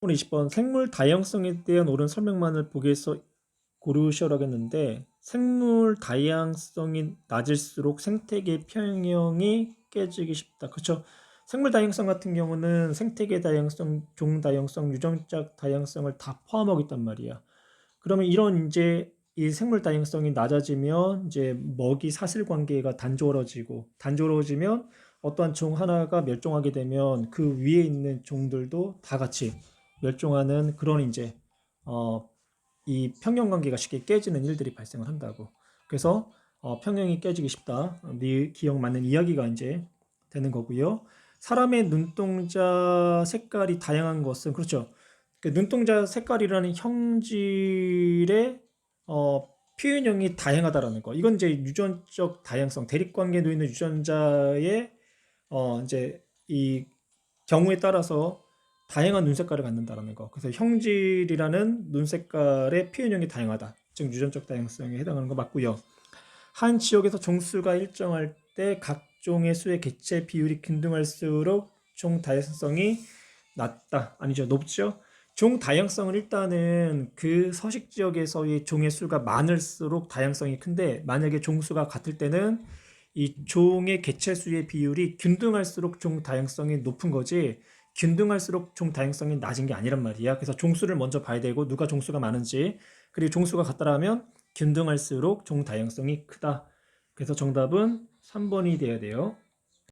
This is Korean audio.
오늘 20번 생물 다양성에 대한 옳은 설명만을 보기위해서 고르시라겠는데 생물 다양성이 낮을수록 생태계 평형이 깨지기 쉽다. 그렇죠? 생물 다양성 같은 경우는 생태계 다양성, 종 다양성, 유전자 다양성을 다 포함하고 있단 말이야. 그러면 이런 이제 이 생물 다양성이 낮아지면 이제 먹이 사슬 관계가 단조로워지고 단조로워지면 어떠한 종 하나가 멸종하게 되면 그 위에 있는 종들도 다 같이 멸종하는 그런 이제 어, 이 평형 관계가 쉽게 깨지는 일들이 발생을 한다고. 그래서 어, 평형이 깨지기 쉽다. 어, 네 기억 맞는 이야기가 이제 되는 거고요. 사람의 눈동자 색깔이 다양한 것은 그렇죠. 그 눈동자 색깔이라는 형질의 어, 표현형이 다양하다라는 거. 이건 이제 유전적 다양성, 대립관계에 놓여 있는 유전자의 어, 이제 이 경우에 따라서 다양한 눈 색깔을 갖는다라는 거. 그래서 형질이라는 눈 색깔의 표현형이 다양하다. 즉 유전적 다양성에 해당하는 거 맞고요. 한 지역에서 종수가 일정할 때 각종의 수의 개체 비율이 균등할수록 종 다양성이 낮다. 아니죠. 높죠. 종 다양성은 일단은 그 서식 지역에서의 종의 수가 많을수록 다양성이 큰데 만약에 종수가 같을 때는 이 종의 개체 수의 비율이 균등할수록 종 다양성이 높은 거지 균등할수록 종 다양성이 낮은 게 아니란 말이야. 그래서 종수를 먼저 봐야 되고 누가 종수가 많은지 그리고 종수가 같다라면 균등할수록 종 다양성이 크다. 그래서 정답은 3번이 돼야 돼요.